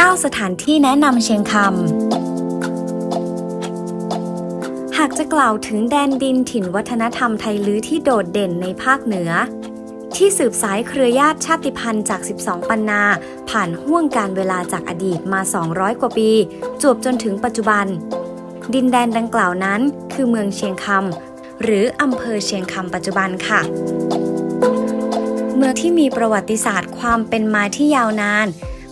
9 สถานที่แนะนำเชียงคำ หากจะกล่าวถึงแดนดินถิ่นวัฒนธรรมไทยลื้อที่โดดเด่นในภาคเหนือ ที่สืบสายเครือญาติชาติพันธุ์จาก 12 ปันนา ผ่านห่วงการเวลาจากอดีตมา 200 กว่าปี จวบจนถึงปัจจุบัน ดินแดนดังกล่าวนั้น คือเมืองเชียงคำหรืออำเภอเชียงคำปัจจุบันค่ะเมืองที่มีประวัติศาสตร์ความเป็นมาที่ยาวนาน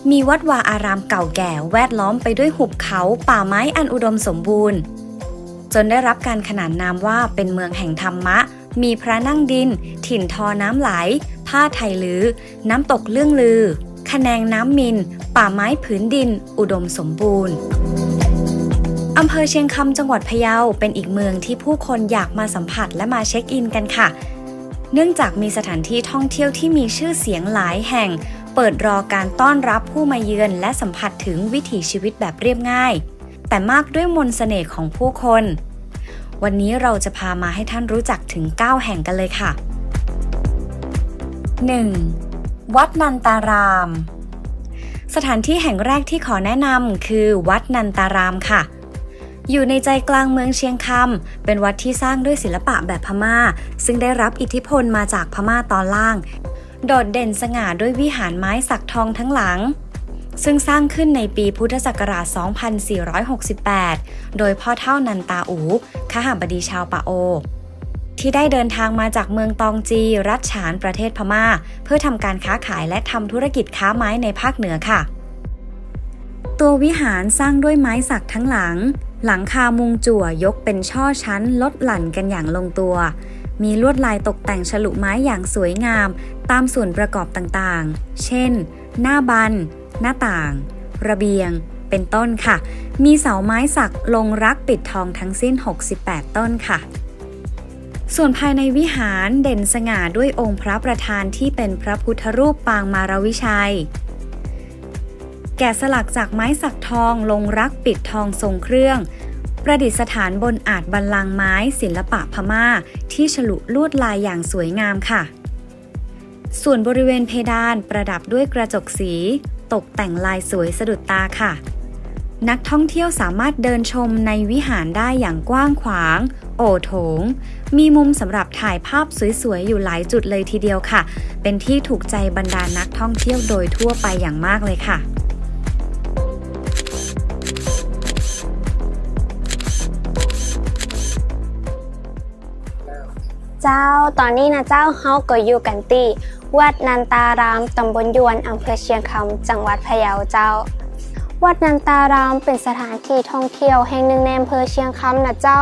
มีวัดวาอารามเก่าแก่แวดล้อมไปด้วยหุบเขาป่าไม้อันอุดมสมบูรณ์ จนได้รับการขนานนามว่าเป็นเมืองแห่งธรรมะ มีพระนั่งดิน ถิ่นทอน้ำไหล ผ้าไทยลือ น้ำตกเลื่องลือคะแนงน้ำมิน ป่าไม้ผืนดิน อุดมสมบูรณ์อำเภอเชียงคำจังหวัดพะเยาเป็นอีกเมืองที่ผู้คนอยากมาสัมผัสและมาเช็คอินกันค่ะ เนื่องจากมีสถานที่ท่องเที่ยวที่มีชื่อเสียงหลายแห่ง เปิดรอการต้อนรับผู้มาเยือนและสัมผัสถึงวิถีชีวิตแบบเรียบง่าย แต่มากด้วยมนต์เสน่ห์ของผู้คน วันนี้เราจะพามาให้ท่านรู้จักถึง 9 แห่งกันเลยค่ะ 1. วัดนันตาราม สถานที่แห่งแรกที่ขอแนะนำคือ วัดนันตารามค่ะอยู่ในใจกลางเมืองเชียงคำ เป็นวัดที่สร้างด้วยศิลปะแบบพม่า ซึ่งได้รับอิทธิพลมาจากพม่าตอนล่าง โดดเด่นสง่าด้วยวิหารไม้สักทองทั้งหลัง ซึ่งสร้างขึ้นในปีพุทธศักราช 2468 โดยพ่อเท่านันตาอูขหาบดีชาวปาโอ ที่ได้เดินทางมาจากเมืองตองจี รัฐฉานประเทศพม่า เพื่อทำการค้าขายและทำธุรกิจค้าไม้ในภาคเหนือค่ะ ตัววิหารสร้างด้วยไม้สักทั้งหลัง หลังคามุงจั่วยกเป็นช่อชั้นลดหลั่นกันอย่างลงตัว มีลวดลายตกแต่งฉลุไม้อย่างสวยงาม ตามส่วนประกอบต่างๆ เช่น หน้าบัน หน้าต่าง ระเบียง เป็นต้นค่ะ มีเสาไม้สักลงรักปิดทองทั้งสิ้น 68 ต้นค่ะ ส่วนภายในวิหารเด่นสง่าด้วยองค์พระประธานที่เป็นพระพุทธรูปปางมารวิชัย แกะสลักจากไม้สักทองลงรักปิดทองทรงเครื่อง ประดิษฐานบนอาจบันลังไม้ศิลปะพม่า ที่ฉลุลวดลายอย่างสวยงามค่ะ ส่วนบริเวณเพดานประดับด้วยกระจกสี ตกแต่งลายสวยสะดุดตาค่ะ นักท่องเที่ยวสามารถเดินชมในวิหารได้อย่างกว้างขวาง โอโถง มีมุมสำหรับถ่ายภาพสวยๆ อยู่หลายจุดเลยทีเดียวค่ะ เป็นที่ถูกใจบรรดานักท่องเที่ยวโดยทั่วไปอย่างมากเลยค่ะ เจ้า ตอนนี้นะเจ้าเฮาก็อยู่กันที่วัดนันตารามตำบลยวนอำเภอเชียงคำจังหวัดพะเยาเจ้า วัดนันตารามเป็นสถานที่ท่องเที่ยวแห่งหนึ่งในอำเภอเชียงคำนะเจ้า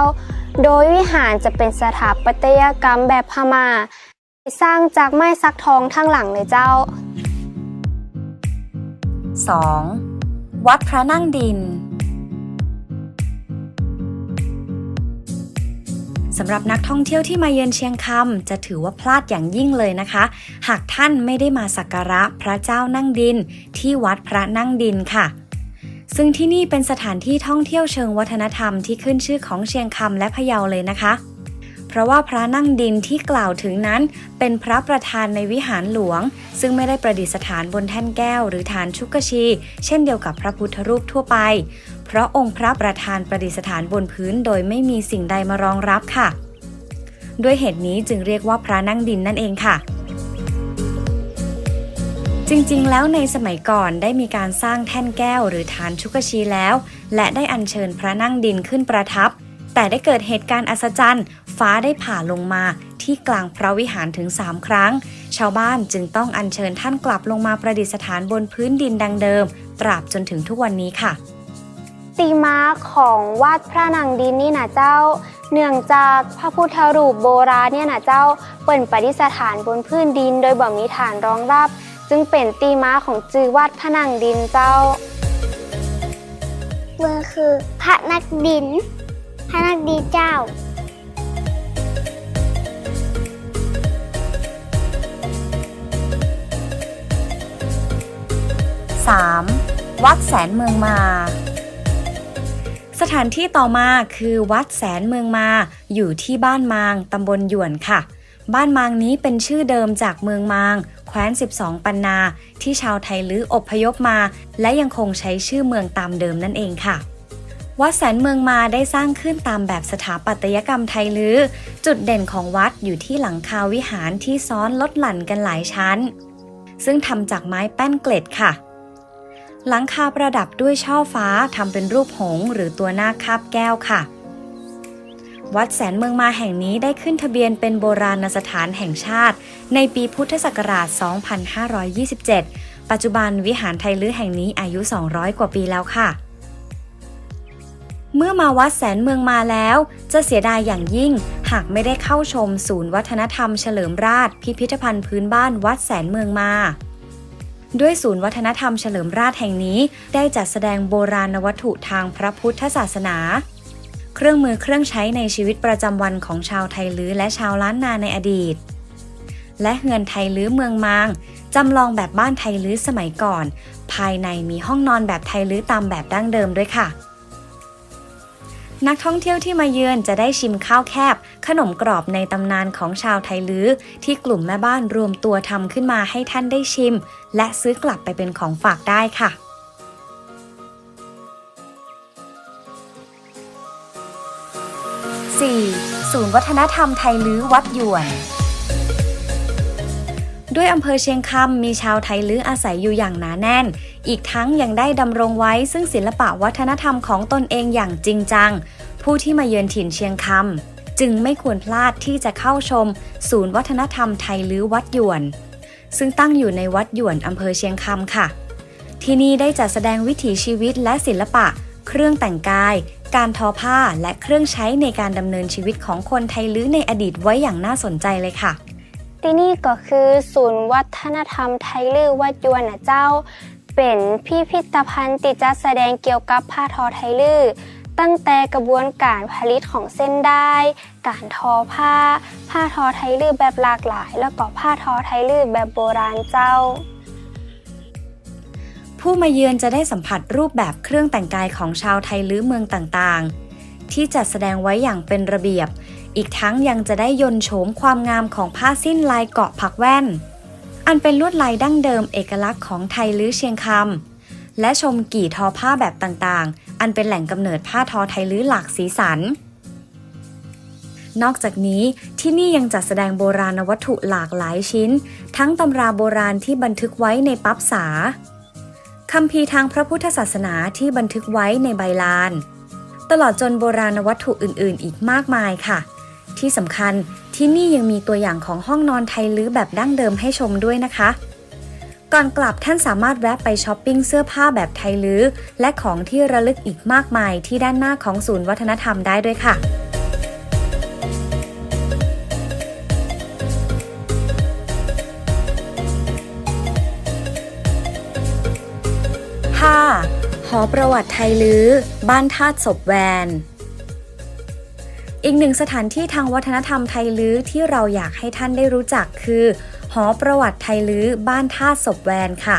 โดยวิหารจะเป็นสถาปัตยกรรมแบบพม่า สร้างจากไม้สักทองทั้งหลังเลยเจ้า 2. วัดพระนั่งดิน สำหรับนักท่องเที่ยวที่มาเยือนเชียงคำจะถือว่าพลาดอย่างยิ่งเลยนะคะ หากท่านไม่ได้มาสักการะพระเจ้านั่งดิน ที่วัดพระนั่งดินค่ะซึ่งที่นี่เป็นสถานที่ท่องเที่ยวเชิงวัฒนธรรมที่ขึ้นชื่อของเชียงคำและพะเยาเลยนะคะ เพราะว่าพระนั่งดินที่กล่าวถึงนั้น เป็นพระประธานในวิหารหลวง ซึ่งไม่ได้ประดิษฐานบนแท่นแก้วหรือฐานชุกชี เช่นเดียวกับพระพุทธรูปทั่วไป เพราะองค์พระประธานประดิษฐานบนพื้นโดยไม่มีสิ่งใดมารองรับค่ะ ด้วยเหตุนี้จึงเรียกว่าพระนั่งดินนั่นเองค่ะ จริงๆ แล้วในสมัยก่อนได้มีการสร้างแท่นแก้วหรือฐานชุกชีแล้ว และได้อัญเชิญพระนั่งดินขึ้นประทับ แต่ได้เกิดเหตุการณ์อัศจรรย์ ฟ้าได้ผ่าลงมาที่กลางพระวิหารถึง 3 ครั้ง ชาวบ้านจึงต้องอัญเชิญท่านกลับลงมาประดิษฐานบนพื้นดินดังเดิม ตราบจนถึงทุกวันนี้ค่ะ ตีมาของวัดพระนางดินนี่นะเจ้า เนื่องจากพระพุทธรูปโบราณเนี่ยนะเจ้าเปิ่นประดิษฐานบนพื้นดิน โดยบ่มีฐานรองรับ จึงเป็นตีมาของจือวัดพระนางดินเจ้าเมืองคือพระนักดิน พระนักดีเจ้า 3. วัดแสนเมืองมา สถานที่ต่อมาคือวัดแสนเมืองมา อยู่ที่บ้านมางตำบลหยวนค่ะ บ้านมางนี้เป็นชื่อเดิมจากเมืองมาง แคว้น 12 ปันนา ที่ชาวไทยลื้ออพยพมา และยังคงใช้ชื่อเมืองตามเดิมนั่นเองค่ะวัดแสนเมืองมาได้สร้างขึ้นตามแบบสถาปัตยกรรมไทยลื้อ จุดเด่นของวัดอยู่ที่หลังคาวิหารที่ซ้อนลดหลั่นกันหลายชั้น ซึ่งทำจากไม้แป้นเกล็ดค่ะ หลังคาประดับด้วยช่อฟ้าทำเป็นรูปหงส์หรือตัวนาคคาบแก้วค่ะ วัดแสนเมืองมาแห่งนี้ได้ขึ้นทะเบียนเป็นโบราณสถานแห่งชาติ ในปีพุทธศักราช 2527 ปัจจุบันวิหารไทยลื้อแห่งนี้อายุ 200 กว่าปีแล้วค่ะ เมื่อมาวัดแสนเมืองมาแล้ว จะเสียดายอย่างยิ่ง หากไม่ได้เข้าชมศูนย์วัฒนธรรมเฉลิมราชพิพิธภัณฑ์พื้นบ้านวัดแสนเมืองมา ด้วยศูนย์วัฒนธรรมเฉลิมราชแห่งนี้ได้จัดแสดงโบราณวัตถุทางพระพุทธศาสนา เครื่องมือเครื่องใช้ในชีวิตประจำวันของชาวไทยลื้อและชาวล้านนาในอดีต และเฮือนไทยลื้อเมืองมางจำลองแบบบ้านไทยลื้อสมัยก่อน ภายในมีห้องนอนแบบไทยลื้อตามแบบดั้งเดิมด้วยค่ะ นักท่องเที่ยวที่มาเยือนจะได้ชิมข้าวแคบ ขนมกรอบในตำนานของชาวไทยลื้อ ที่กลุ่มแม่บ้านรวมตัวทำขึ้นมาให้ท่านได้ชิม และซื้อกลับไปเป็นของฝากได้ค่ะ 4. ศูนย์วัฒนธรรมไทยลื้อวัดหยวน ด้วยอำเภอเชียงคำมีชาวไทยลื้ออาศัยอยู่อย่างหนาแน่น อีกทั้งยังได้ดำรงไว้ซึ่งศิลปะวัฒนธรรมของตนเองอย่างจริงจัง ผู้ที่มาเยือนถิ่นเชียงคำจึงไม่ควรพลาดที่จะเข้าชม ศูนย์วัฒนธรรมไทยลื้อวัดหยวน ซึ่งตั้งอยู่ในวัดหยวนอำเภอเชียงคำค่ะ ที่นี่ได้จัดแสดงวิถีชีวิตและศิลปะ เครื่องแต่งกาย การทอผ้าและเครื่องใช้ในการดำเนินชีวิตของคนไทยลื้อในอดีตไว้อย่างน่าสนใจเลยค่ะที่นี่ก็คือศูนย์วัฒนธรรมไทยลื้อวัดยวนนะเจ้า เป็นพิพิธภัณฑ์ติดจัดแสดงเกี่ยวกับผ้าทอไทยลือ ตั้งแต่กระบวนการผลิตของเส้นได้ การทอผ้า ผ้าทอไทยลือแบบหลากหลาย แล้วก็ผ้าทอไทยลือแบบโบราณเจ้าผู้มาเยือนจะได้สัมผัสรูปแบบเครื่องแต่งกายของชาวไทยลื้อเมืองต่างๆ ที่จัดแสดงไว้อย่างเป็นระเบียบ อีกทั้งยังจะได้ยนโฉมความงามของผ้าสิ้นลายเกาะผักแว่น อันเป็นลวดลายดั้งเดิมเอกลักษณ์ของไทยลื้อเชียงคำและชมกี่ทอผ้าแบบต่างๆ อันเป็นแหล่งกำเนิดผ้าทอไทยลื้อหลากสีสัน นอกจากนี้ที่นี่ยังจัดแสดงโบราณวัตถุหลากหลายชิ้น ทั้งตำราโบราณที่บันทึกไว้ในปั๊บสาคัมภีร์ทางพระพุทธศาสนาที่บันทึกไว้ในใบลาน ตลอดจนโบราณวัตถุอื่นๆ อีกมากมายค่ะ ที่สำคัญที่นี่ยังมีตัวอย่างของห้องนอนไทยลื้อแบบดั้งเดิมให้ชมด้วยนะคะ ก่อนกลับท่านสามารถแวะไปช้อปปิ้งเสื้อผ้าแบบไทยลื้อและของที่ระลึกอีกมากมายที่ด้านหน้าของศูนย์วัฒนธรรมได้ด้วยค่ะ 5. หอประวัติไทยลื้อ บ้านธาตุศพแวน อีกหนึ่งสถานที่ทางวัฒนธรรมไทยลื้อที่เราอยากให้ท่านได้รู้จักคือ หอประวัติไทยลื้อบ้านท่าศพแวนค่ะ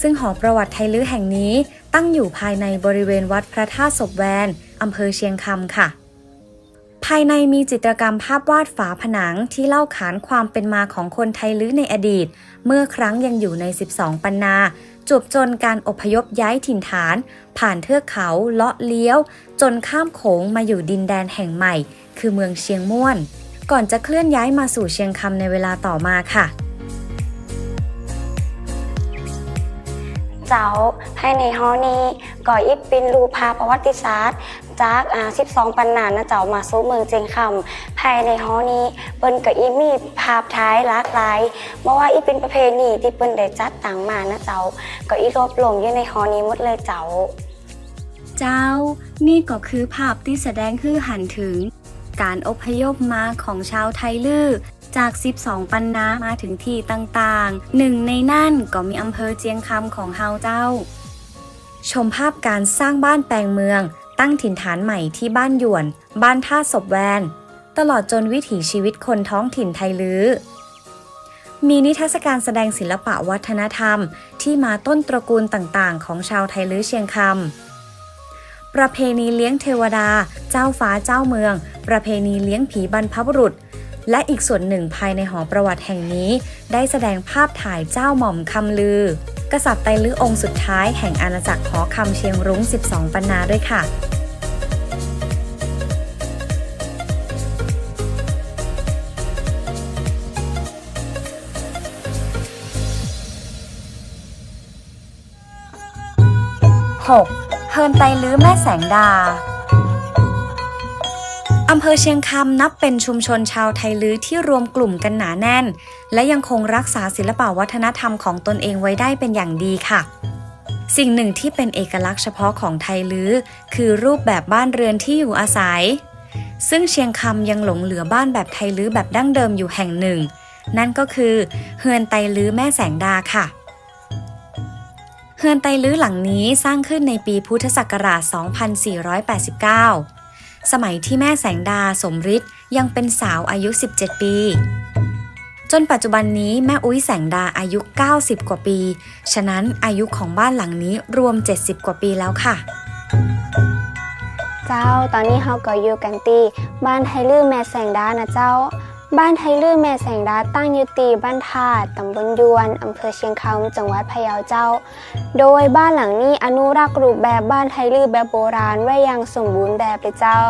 ซึ่งหอประวัติไทยลื้อแห่งนี้ตั้งอยู่ภายในบริเวณวัดพระธาตุศพแวนอำเภอเชียงคำค่ะ ภายในมีจิตรกรรมภาพวาดฝาผนังที่เล่าขานความเป็นมาของคนไทยลื้อในอดีต เมื่อครั้งยังอยู่ใน 12 ปันนาจบจนการอพยพย้ายถิ่นฐาน ผ่านเทือกเขาเลาะเลี้ยว จนข้ามโขงมาอยู่ดินแดนแห่งใหม่ คือเมืองเชียงม่วน ก่อนจะเคลื่อนย้ายมาสู่เชียงคำในเวลาต่อมาค่ะ เจ้าภายในหอนี้ก่ออิบเป็นรูปาประวัติศาสตร์ จากอ่า12 ปันนานนะเจ้ามาสู่เมืองเจียงคำภายในหอนี้เปิ้นก็อิมีภาพท้ายหลากหลายเพราว่าอีเป็นประเพณีที่เปิ้นได้จัดต่างมานะเจ้าก็อีรวบรวมอยู่ในหอนี้หมดเลยเจ้า เจ้า นี่ก็คือภาพที่แสดงคือหันถึง การอพยพมาของชาวไทยลือ จาก 12 ปันนามาถึงที่ต่างๆ หนึ่งในนั่นก็มีอำเภอเจียงคำของเฮาเจ้า ชมภาพการสร้างบ้านแปลงเมือง ตั้งถิ่นฐานใหม่ที่บ้านหยวน บ้านท่าศพแวน ตลอดจนวิถีชีวิตคนท้องถิ่นไทยลือมีนิทรรศการแสดงศิลปะวัฒนธรรม ที่มาต้นตระกูลต่างๆ ของชาวไทยลื้อเชียงคำ ประเพณีเลี้ยงเทวดา เจ้าฟ้าเจ้าเมือง ประเพณีเลี้ยงผีบรรพบุรุษ และอีกส่วนหนึ่งภายในหอประวัติแห่งนี้ ได้แสดงภาพถ่ายเจ้าหม่อมคำลือ กษัตริย์ไตลือองค์สุดท้ายแห่งอาณาจักรหอคำเชียงรุ้ง 12 ปันนาด้วยค่ะ 6. เฮินไตลื้อแม่แสงดา อำเภอเชียงคำนับเป็นชุมชนชาวไทยลื้อที่รวมกลุ่มกันหนาแน่น และยังคงรักษาศิลปวัฒนธรรมของตนเองไว้ได้เป็นอย่างดีค่ะ สิ่งหนึ่งที่เป็นเอกลักษณ์เฉพาะของไทยลื้อคือรูปแบบบ้านเรือนที่อยู่อาศัย ซึ่งเชียงคำยังหลงเหลือบ้านแบบไทยลื้อแบบดั้งเดิมอยู่แห่งหนึ่ง นั่นก็คือเฮือนไตลื้อแม่แสงดาค่ะเฮือนไตลื้อหลังนี้สร้างขึ้นในปีพุทธศักราช 2489 สมัยที่แม่แสงดาสมฤทธิ์ยังเป็นสาวอายุ 17 ปี จนปัจจุบันนี้แม่อุ้ยแสงดาอายุ 90 กว่าปี ฉะนั้นอายุของบ้านหลังนี้รวม 70 กว่าปีแล้วค่ะ เจ้าตอนนี้เฮาก็อยู่กันตีบ้านไทลือแม่แสงดานะเจ้า บ้านไทลือแม่แสงดาตั้งอยู่ตีบ้านธาตุตำบลยวน อำเภอเชียงคำจังหวัดพะเยาเจ้า โดยบ้านหลังนี้อนุรักษ์รูปแบบบ้านไทลือแบบโบราณไว้อย่างสมบูรณ์แบบเลยเจ้า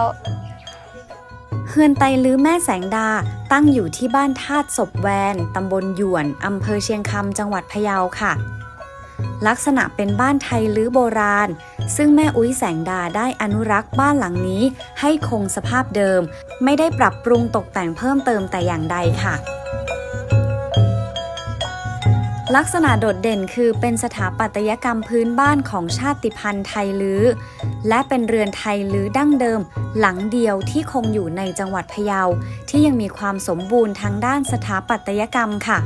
เฮือนไตลื้อแม่แสงดาตั้งอยู่ที่บ้านธาตุศพแวน ตำบลหยวน อำเภอเชียงคำจังหวัดพะเยาค่ะ ลักษณะเป็นบ้านไทยลื้อโบราณ ซึ่งแม่อุ้ยแสงดาได้อนุรักษ์บ้านหลังนี้ให้คงสภาพเดิม ไม่ได้ปรับปรุงตกแต่งเพิ่มเติมแต่อย่างใดค่ะ ลักษณะโดดเด่นคือเป็นสถาปัตยกรรมพื้นบ้านของชาติพันธุ์ไทยลื้อ และเป็นเรือนไทยลื้อดั้งเดิม หลังเดียวที่คงอยู่ในจังหวัดพะเยา ที่ยังมีความสมบูรณ์ทางด้านสถาปัตยกรรมค่ะ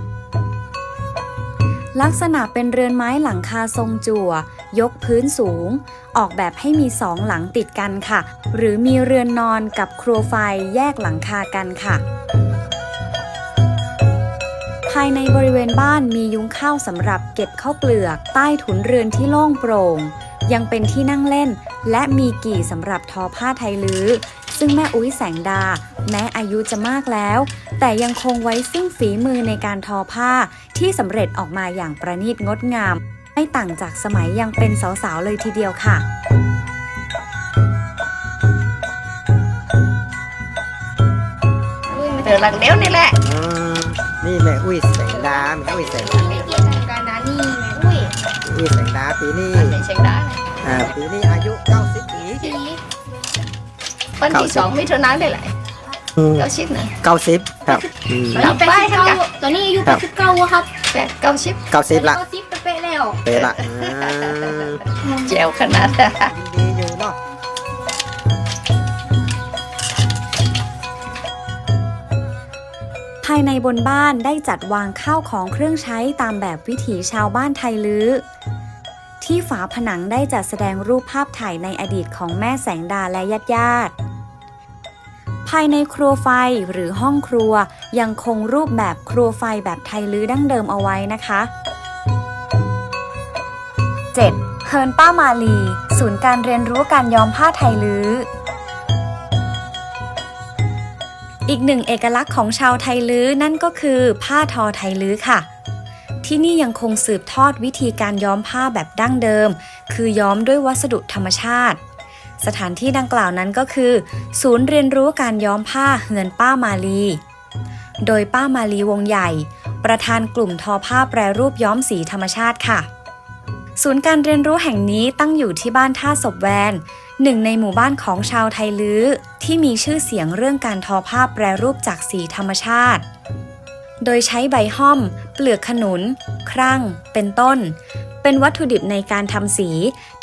ลักษณะเป็นเรือนไม้หลังคาทรงจั่ว ยกพื้นสูง ออกแบบให้มีสองหลังติดกันค่ะ หรือมีเรือนนอนกับครัวไฟแยกหลังคากันค่ะ ภายในบริเวณบ้านมียุ้งข้าวสำหรับเก็บข้าวเปลือก ใต้ถุนเรือนที่โล่งโปร่ง ยังเป็นที่นั่งเล่น และมีกี่สำหรับทอผ้าไทยลื้อ ซึ่งแม่อุ้ยแสงดา แม้อายุจะมากแล้ว แต่ยังคงไว้ซึ่งฝีมือในการทอผ้าที่สำเร็จออกมาอย่างประณีตงดงาม ไม่ต่างจากสมัยยังเป็นสาวๆเลยทีเดียวค่ะเจอหลังเดียวนี่แหละอืมนี่แม่อุ้ยแสงดาแม่อุ้ยแสงดาไม่เกี่ยวกับการนั้นนี่แม่อุ้ยอุ้ยแสงดาปีนี้มันเป็นเชียงดาอ่าปีนี้อายุ90ปีที วันที่สองมิถุนายนได้แหละอืมเก้าชิปนะ90ครับอืมกลับไปกันกันตอนนี้อายุครับ89ครับแปดเก้าชิป90ละ90เป๊ะๆแล้วเปละอืมแจวขนาดยินดีอยู่เนาะภายในบนบ้านได้จัดวางข้าวของเครื่องใช้ตามแบบวิถีชาวบ้านไทยลื้อ ที่ฝาผนังได้จัดแสดงรูปภาพถ่ายในอดีตของแม่แสงดาและญาติญาติๆ ภายในครัวไฟหรือห้องครัว ยังคงรูปแบบครัวไฟแบบไทยลื้อดั้งเดิมเอาไว้นะคะ 7. เฮิร์นป้ามาลี ศูนย์การเรียนรู้การย้อมผ้าไทยลื้อ อีกหนึ่งเอกลักษณ์ของชาวไทยลื้อนั่นก็คือผ้าทอไทยลื้อค่ะ ที่นี่ยังคงสืบทอดวิธีการย้อมผ้าแบบดั้งเดิม คือย้อมด้วยวัสดุธรรมชาติ สถานที่ดังกล่าวนั้นก็คือ ศูนย์เรียนรู้การย้อมผ้าเฮือนป้ามาลี โดยป้ามาลีวงใหญ่ ประธานกลุ่มทอผ้าแปรรูปย้อมสีธรรมชาติค่ะ ศูนย์การเรียนรู้แห่งนี้ตั้งอยู่ที่บ้านท่าศพแวนหนึ่งในหมู่บ้านของชาวไทยลื้อ ที่มีชื่อเสียงเรื่องการทอผ้าแปรรูปจากสีธรรมชาติ โดยใช้ใบห้อม เปลือกขนุน ครั่ง เป็นต้น เป็นวัตถุดิบในการทำสี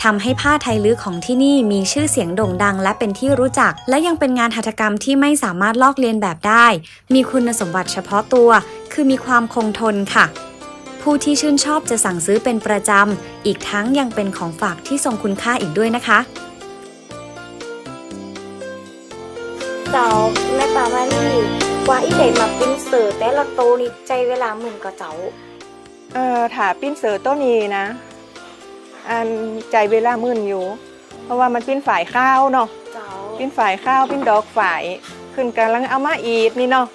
ทำให้ผ้าไทยลื้อของที่นี่มีชื่อเสียงโด่งดังและเป็นที่รู้จัก และยังเป็นงานหัตถกรรมที่ไม่สามารถลอกเลียนแบบได้ มีคุณสมบัติเฉพาะตัว คือมีความคงทนค่ะ ผู้ที่ชื่นชอบจะสั่งซื้อเป็นประจำ อีกทั้งยังเป็นของฝากที่ทรงคุณค่าอีกด้วยนะคะเจ้าแม่ปามาลี่ว่าอีเดมาปิ้นเสือแต่ละโตนี่ใจเวลาหมื่นกว่าเจ้า เอ่อถาปิ้นเสือต้นนี้นะ อันใจเวลามื่นอยู่ เพราะว่ามันปิ้นฝ่ายข้าวเนาะเจ้าปิ้นฝ่ายข้าวปิ้นดอกฝ่ายขึ้นกำลังเอามาอีดนี่เนาะ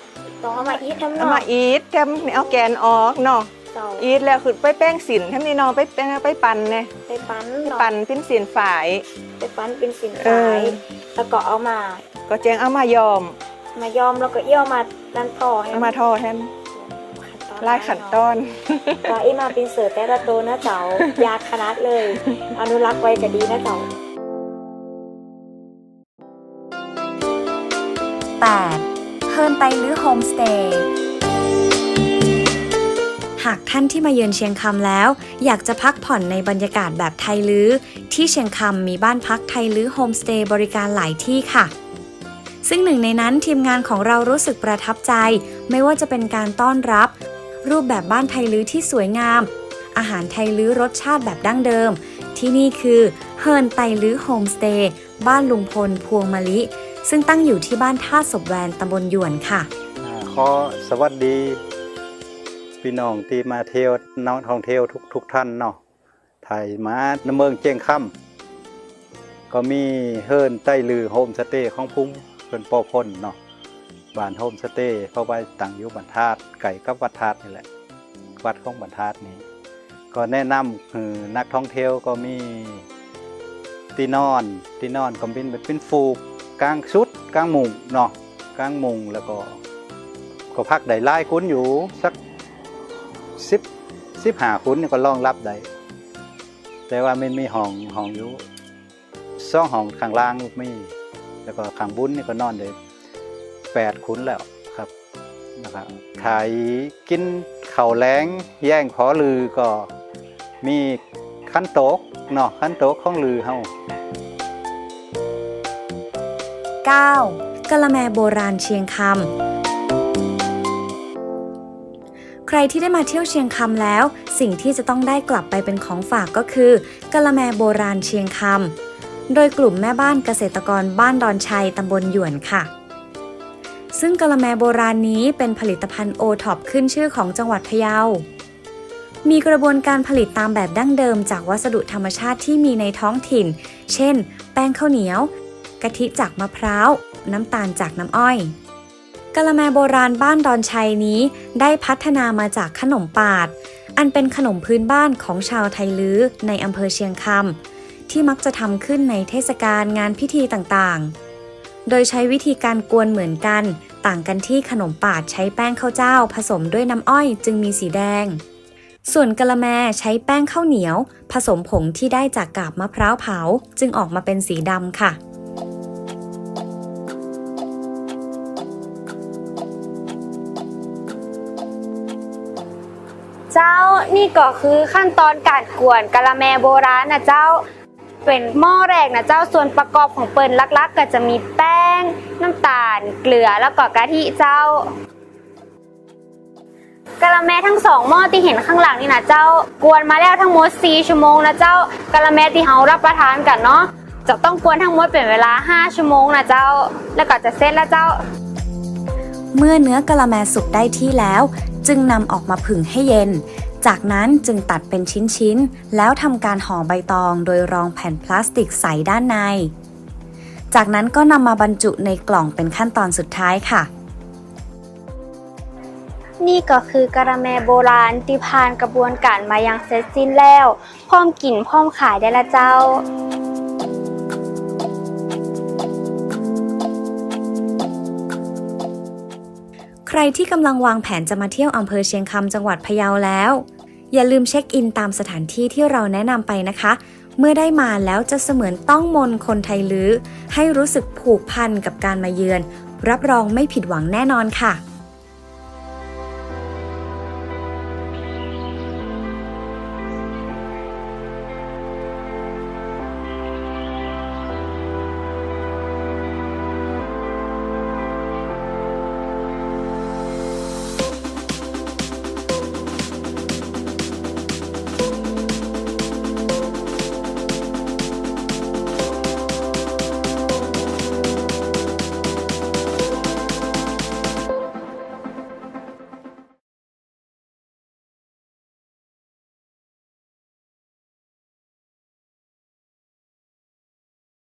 ต้องเอามาอีททำเอาเนาะมาอีทแทมเอาแกนออกเนาะเจ้าอีทแล้วคือไปแป้งสินแทมนี่เนาะไปแป้งไปปั่นเนี่ยไปปั้นเนาะปั่นเป็นสินฝาย ไปปั้นเป็นสินเอสาอ ยแล้วก็เอามาก็แจงเอามายอม มายอมแล้วก็เอี้ยวมาดันต่อให้เอามาทอแทมขั้น ตอนลายขันตอนว่าอีมาเป็นเสือแต่ละตัวนะเจ้ายากขนาดเลย อนุรักษ์ไว้ก็ดีนะเจ้า 8. เฮิร์นไตลื้อโฮมสเตย์ หากท่านที่มาเยือนเชียงคำแล้ว อยากจะพักผ่อนในบรรยากาศแบบไทยลื้อ ที่เชียงคำมีบ้านพักไทยลื้อโฮมสเตย์บริการหลายที่ค่ะ ซึ่งหนึ่งในนั้นทีมงานของเรารู้สึกประทับใจ ไม่ว่าจะเป็นการต้อนรับ รูปแบบบ้านไทยลื้อที่สวยงาม อาหารไทยลื้อรสชาติแบบดั้งเดิม ที่นี่คือเฮิร์นไตลื้อโฮมสเตย์บ้านลุงพลพวงมะลิ ซึ่งตั้งอยู่ที่บ้านท่าศพแวนตำบลหยวนค่ะ ขอสวัสดี พี่น้องที่มาเที่ยวน้องท่องเที่ยวทุกทุกท่านเนาะไทยมาในเมืองเจียงคำก็มีเฮิร์นใต้ลือโฮมสเตย์ของพุ่งเป็นปอพลเนาะ บ้านโฮมสเตย์เข้าไปตั้งอยู่บรรทัดไก่กับวัดทัดนี่แหละ วัดของบรรทัดนี้ก็แนะนำคือนักท่องเที่ยวก็มีที่นอนที่นอนก็เป็นเป็นฟูกกลางชุดกลางมุงเนาะกลางมุงแล้วก็ ก็พักได้หลายคุ้นอยู่สักสิบสิบหาคุ้นก็รองรับได้แต่ว่ามันมีห้องห้องอยู่ซ่องห้องข้างล่างไม่แล้วก็ข้างบุ้นนี่ก็นอนได้ แปดขุนแล้วครับนะครับขายกินเข้าแล้งแย่งขอลือก็มีขั้นโต๊ะเนาะขั้นโต๊ะของลือเฮา 9. กะละแมโบราณเชียงคำ ใครที่ได้มาเที่ยวเชียงคำแล้ว สิ่งที่จะต้องได้กลับไปเป็นของฝากก็คือกะละแมโบราณเชียงคำ โดยกลุ่มแม่บ้านเกษตรกรบ้านดอนชัยตำบลหยวนค่ะ ซึ่งกะละแมโบราณนี้เป็นผลิตภัณฑ์โอท็อปขึ้นชื่อของจังหวัดพะเยา มีกระบวนการผลิตตามแบบดั้งเดิมจากวัสดุธรรมชาติที่มีในท้องถิ่น เช่น แป้งข้าวเหนียว กะทิจากมะพร้าว น้ำตาลจากน้ำอ้อยกะละแมโบราณบ้านดอนชัยนี้ ได้พัฒนามาจากขนมปาด อันเป็นขนมพื้นบ้านของชาวไทยลื้อในอำเภอเชียงคำที่มักจะทำขึ้นในเทศกาลงานพิธีต่างๆ โดยใช้วิธีการกวนเหมือนกัน ต่างกันที่ขนมปาดใช้แป้งข้าวเจ้า ผสมด้วยน้ำอ้อยจึงมีสีแดง ส่วนกะละแมใช้แป้งข้าวเหนียว ผสมผงที่ได้จากกาบมะพร้าวเผา จึงออกมาเป็นสีดำค่ะเจ้านี่ก็คือขั้นตอนการกวนกะละแมโบราณนะเจ้า เป็นหม้อแรกนะเจ้าส่วนประกอบของเปิ่นลักๆ ก็จะมีแป้ง น้ำตาล เกลือแล้วก็กะทิเจ้ากะละแมทั้งสองหม้อที่เห็นข้างหลังนี่นะเจ้ากวนมาแล้วทั้งหมด4ชั่วโมงนะเจ้ากะละแมที่เฮารับประทานกันเนาะจะต้องกวนทั้งหมดเป็นเวลา 5 ชั่วโมงนะเจ้า แล้วก็จะเสร็จแล้วเจ้า เมื่อเนื้อกะละแมสุกได้ที่แล้ว จึงนำออกมาผึ่งให้เย็น จากนั้นจึงตัดเป็นชิ้นๆ แล้วทำการห่อใบตองโดยรองแผ่นพลาสติกใสด้านใน จากนั้นก็นำมาบรรจุในกล่องเป็นขั้นตอนสุดท้ายค่ะ นี่ก็คือกะระแมโบราณที่ผ่านกระบวนการมายังเสร็จสิ้นแล้ว พร้อมกินพร้อมขายได้ละเจ้าใครที่กำลังวางแผนจะมาเที่ยวอำเภอเชียงคำจังหวัดพะเยาแล้ว อย่าลืมเช็คอินตามสถานที่ที่เราแนะนำไปนะคะ เมื่อได้มาแล้วจะเสมือนต้องมนคนไทยลื้อ ให้รู้สึกผูกพันกับการมาเยือน รับรองไม่ผิดหวังแน่นอนค่ะ